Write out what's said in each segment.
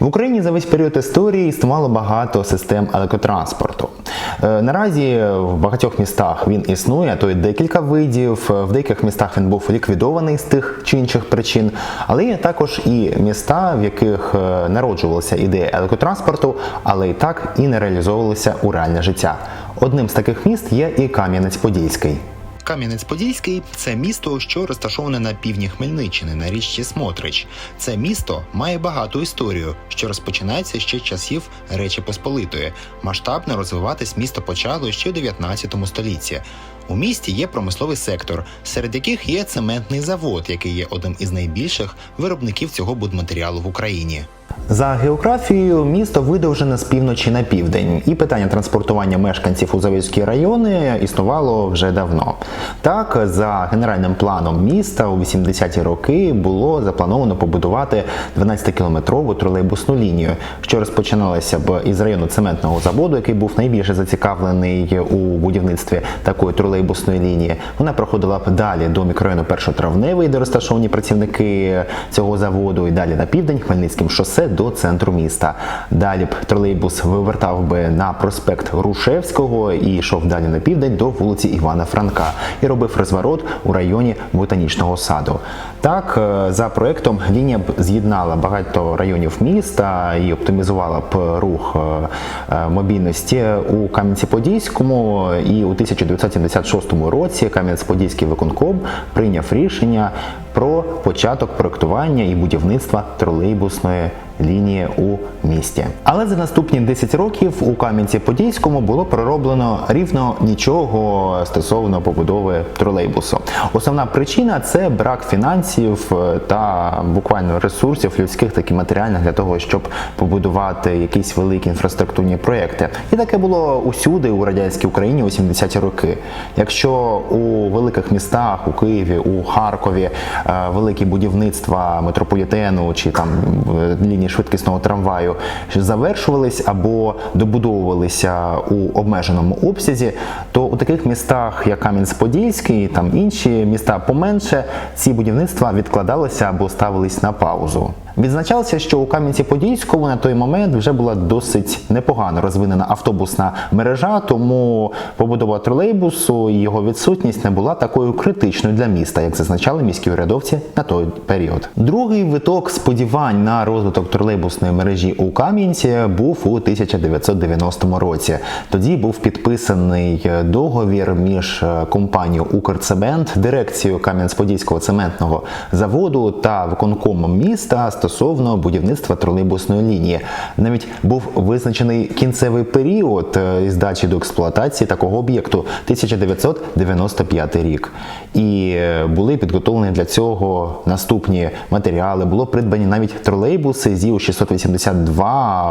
В Україні за весь період історії існувало багато систем електротранспорту. Е, Наразі в багатьох містах він існує, то й декілька видів. В деяких містах він був ліквідований з тих чи інших причин. Але є також і міста, в яких е, народжувалася ідея електротранспорту, але і так і не реалізовувалися у реальне життя. Одним з таких міст є і Кам'янець-Подільський. Кам'янець-Подільський це місто, що розташоване на півдні Хмельниччини на річці Смотрич. Це місто має багату історію, що розпочинається ще часів Речі Посполитої. Масштабно розвиватись місто почало ще в 19 столітті. У місті є промисловий сектор, серед яких є цементний завод, який є одним із найбільших виробників цього будматеріалу в Україні. За географією місто видовжене з півночі на південь, і питання транспортування мешканців у Заводські райони існувало вже давно. Так, за генеральним планом міста у 80-ті роки було заплановано побудувати 12-кілометрову тролейбусну лінію, що розпочиналася б із району цементного заводу, який був найбільше зацікавлений у будівництві такої тролейбусної лінії. Вона проходила б далі до мікрорайону Першотравневий, де розташовані працівники цього заводу, і далі на південь Хмельницьким шосе до центру міста. Далі б тролейбус вивертав би на проспект Грушевського і йшов далі на південь до вулиці Івана Франка і робив розворот у районі ботанічного саду. Так, е, за проектом лінія б з'єднала багато районів міста і оптимізувала б рух е, е, мобільності у Кам'янці-Подільському. І у 1976 році Кам'янець-Подільський виконком прийняв рішення про початок проектування і будівництва тролейбусної лінії у місті. Але за наступні 10 років у Кам'янці-Подільському було пророблено рівно нічого стосовно побудови тролейбусу. Основна причина це брак фінансів е, та буквально ресурсів людських та і матеріальних для того, щоб побудувати якісь великі інфраструктурні проекти. І таке було усюди у радянській Україні у 70-ті роки. Якщо у великих містах, у Києві, у Харкові великі будівництва метрополітену чи там е, лінії швидкісного трамваю завершувались або добудовувалися у обмеженому обсязі, то у таких містах, як Кам'янець-Подільський, там інші міста поменше, ці будівництва відкладалися або ставились на паузу. Відзначалося, що у Кам'янці-Подільському на той момент вже була досить непогано розвинена автобусна мережа, тому побудова тролейбусу і його відсутність не була такою критичною для міста, як зазначали міські урядовці на той період. Другий виток сподівань на розвиток тролейбусної мережі у Кам'янці був у 1990 році. Тоді був підписаний договір між компанією Укрцемент, дирекцією Кам'янець-Подільського цементного заводу та виконкомом міста стосовно будівництва тролейбусної лінії. Навіть був визначений кінцевий період е, із дачі до експлуатації такого об'єкту 1995 рік. І е, були підготовлені для цього наступні матеріали. Було придбані навіть тролейбуси ЗІУ 682,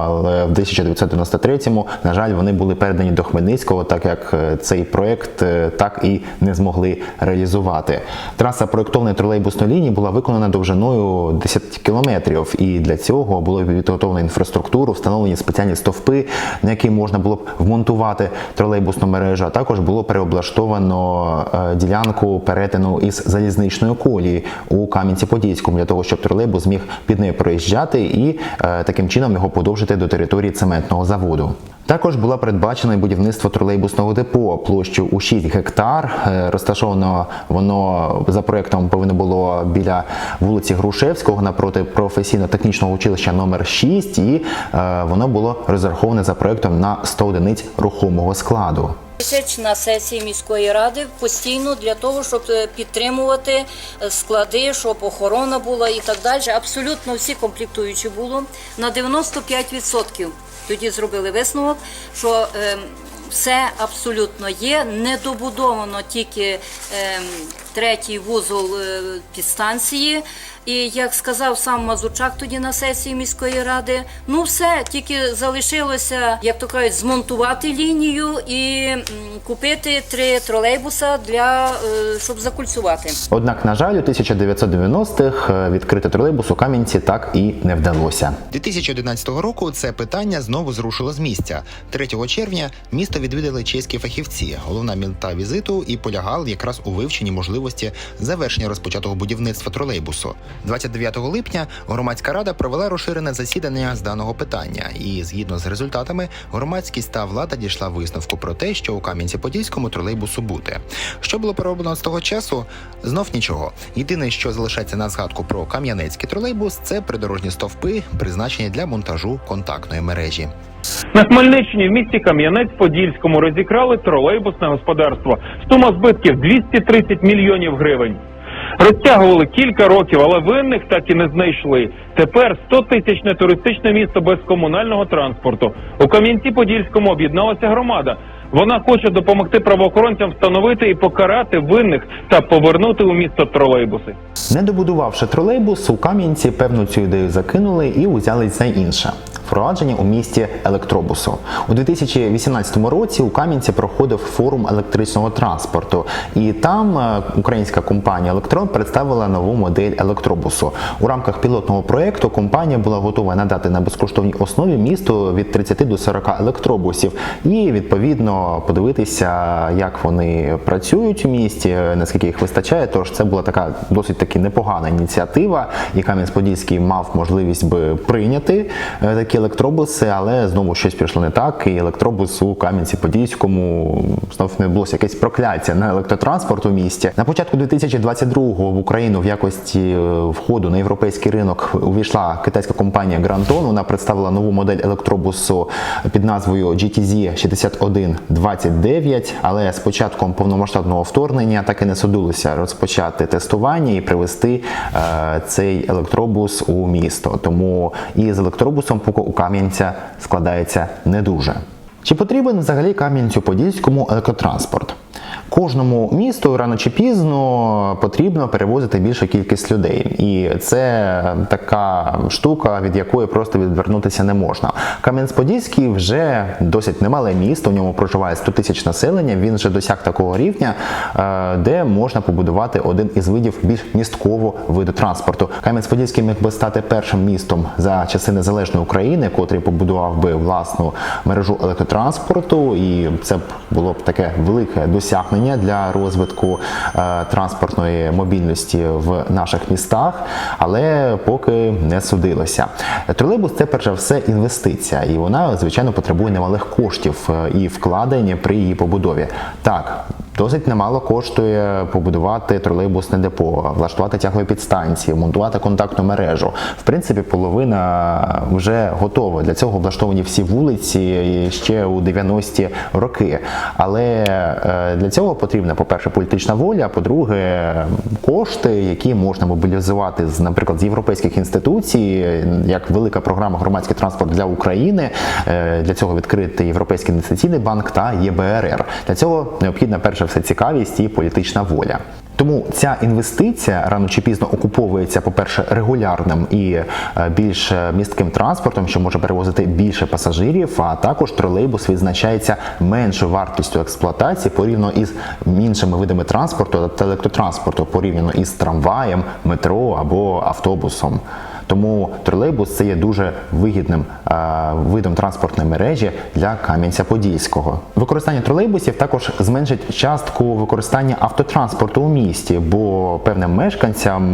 але в 1993-му, на жаль, вони були передані до Хмельницького, так як е, цей проект так і не змогли реалізувати. Траса проєктованої тролейбусної лінії була виконана довжиною 10 кілометрів, і для цього було підготовлено інфраструктуру, встановлені спеціальні стовпи, на які можна було б вмонтувати тролейбусну мережу. А також було переоблаштовано е, ділянку перетину із залізничної колії у Кам'янці-Подільському для того, щоб тролейбус зміг під нею проїжджати і е, таким чином його подовжити до території цементного заводу. Також було передбачено і будівництво тролейбусного депо площею у 6 гектар. Е, Розташовано воно за проектом повинно було біля вулиці Грушевського напроти професійно-технічного училища номер 6 і е, воно було розраховане за проектом на 100 одиниць рухомого складу. Тисяч на сесії міської ради постійно для того, щоб е, підтримувати склади, щоб охорона була і так далі. Абсолютно всі комплектуючі було на 95%. Тоді зробили висновок, що е, все абсолютно є. Недобудовано тільки е, третій вузол е, підстанції. І як сказав сам Мазурчак тоді на сесії міської ради, ну все, тільки залишилося, як то кажуть, змонтувати лінію і купити три тролейбуса для е, щоб закульцювати. Однак, на жаль, у 1990-х е, відкрити тролейбус у Кам'янці так і не вдалося. 2011 року це питання знову зрушило з місця. 3 червня місто відвідали чеські фахівці. Головна мета візиту і полягала якраз у вивченні можливості завершення розпочатого будівництва тролейбусу. 29 липня громадська рада провела розширене засідання з даного питання, і згідно з результатами, громадськість та влада дійшла висновку про те, що у Кам'янці-Подільському тролейбусу бути. Що було пороблено з того часу? Знов нічого. Єдине, що залишається на згадку про кам'янецький тролейбус, це придорожні стовпи, призначені для монтажу контактної мережі. На Хмельниччині в місті Кам'янець-Подільському розікрали тролейбусне господарство. Сума збитків 230 мільйонів гривень. Розтягували кілька років, але винних так і не знайшли. Тепер 100-тисячне туристичне місто без комунального транспорту. У Кам'янці-Подільському об'єдналася громада. Вона хоче допомогти правоохоронцям встановити і покарати винних та повернути у місто тролейбуси. Не добудувавши тролейбус, у Кам'янці певну цю ідею закинули і узялись за інше. Впровадження у місті електробусу у 2018 році у Кам'янці проходив форум електричного транспорту, і там е, українська компанія Електрон представила нову модель електробусу. У рамках пілотного проекту компанія була готова надати на безкоштовній основі місту від 30 до 40 електробусів, і відповідно подивитися, як вони працюють у місті, наскільки їх вистачає. Тож це була така досить таки непогана ініціатива, і Кам'янець-Подільський мав можливість би прийняти е, такі електробуси, але знову щось пішло не так. І електробус у Кам'янці-Подільському знов не було якесь прокляття на електротранспорт у місті. На початку 2022-го в Україну в якості е, входу на європейський ринок увійшла китайська компанія Грантон. Вона представила нову модель електробусу під назвою GTZ 6129, але з початком повномасштабного вторгнення так і не судилося розпочати тестування і привезти е, цей електробус у місто. Тому і з електробусом поки у Кам'янця складається не дуже. Чи потрібен взагалі Кам'янцю-Подільському електротранспорт? Кожному місту рано чи пізно потрібно перевозити більшу кількість людей, і це така штука, від якої просто відвернутися не можна. Кам'янець-Подільський вже досить немале місто. У ньому проживає 100 тисяч населення. Він вже досяг такого рівня, е, де можна побудувати один із видів більш місткового виду транспорту. Кам'янець-Подільський міг би стати першим містом за часи незалежної України, котрий побудував би власну мережу електротранспорту, і це було б таке велике досягнення для розвитку е, транспортної мобільності в наших містах, але поки не судилося. Тролейбус це перш за все інвестиція, і вона звичайно потребує немалих коштів е, і вкладень при її побудові. Так. Досить немало коштує побудувати тролейбусне депо, влаштувати тягові підстанції, монтувати контактну мережу. В принципі, половина вже готова. Для цього облаштовані всі вулиці ще у 90-ті роки. Але е, для цього потрібна, по-перше, політична воля, по-друге, кошти, які можна мобілізувати з, наприклад, з європейських інституцій, як велика програма громадський транспорт для України. Е, Для цього відкритий Європейський інвестиційний банк та ЄБРР. Для цього необхідна перша все цікавість і політична воля. Тому ця інвестиція рано чи пізно окуповується, по-перше, регулярним і е, більш е, містким транспортом, що може перевозити більше пасажирів. А також тролейбус відзначається меншою вартістю експлуатації порівняно із іншими видами транспорту та електротранспорту, порівняно із трамваєм, метро або автобусом. Тому тролейбус це є дуже вигідним видом транспортної мережі для Кам'янця-Подільського. Використання тролейбусів також зменшить частку використання автотранспорту у місті, бо певним мешканцям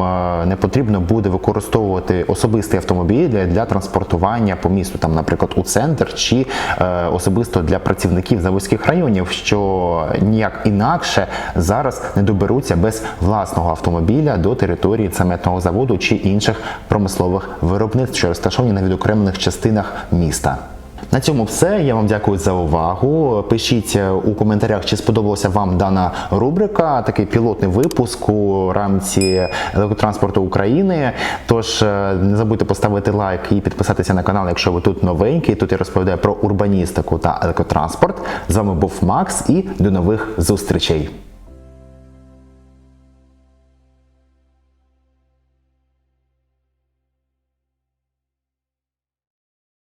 не потрібно буде використовувати особистий автомобіль для, для транспортування по місту, там, наприклад, у центр чи е, особисто для працівників заводських районів, що ніяк інакше зараз не доберуться без власного автомобіля до території цементного заводу чи інших промислових виробництв, що розташовані на відокремлених частинах міста. На цьому все. Я вам дякую за увагу. Пишіть у коментарях, чи сподобалася вам дана рубрика, такий пілотний випуск у рамці електротранспорту України. Тож е, не забудьте поставити лайк і підписатися на канал, якщо ви тут новенький. Тут я розповідаю про урбаністику та електротранспорт. З вами був Макс і до нових зустрічей.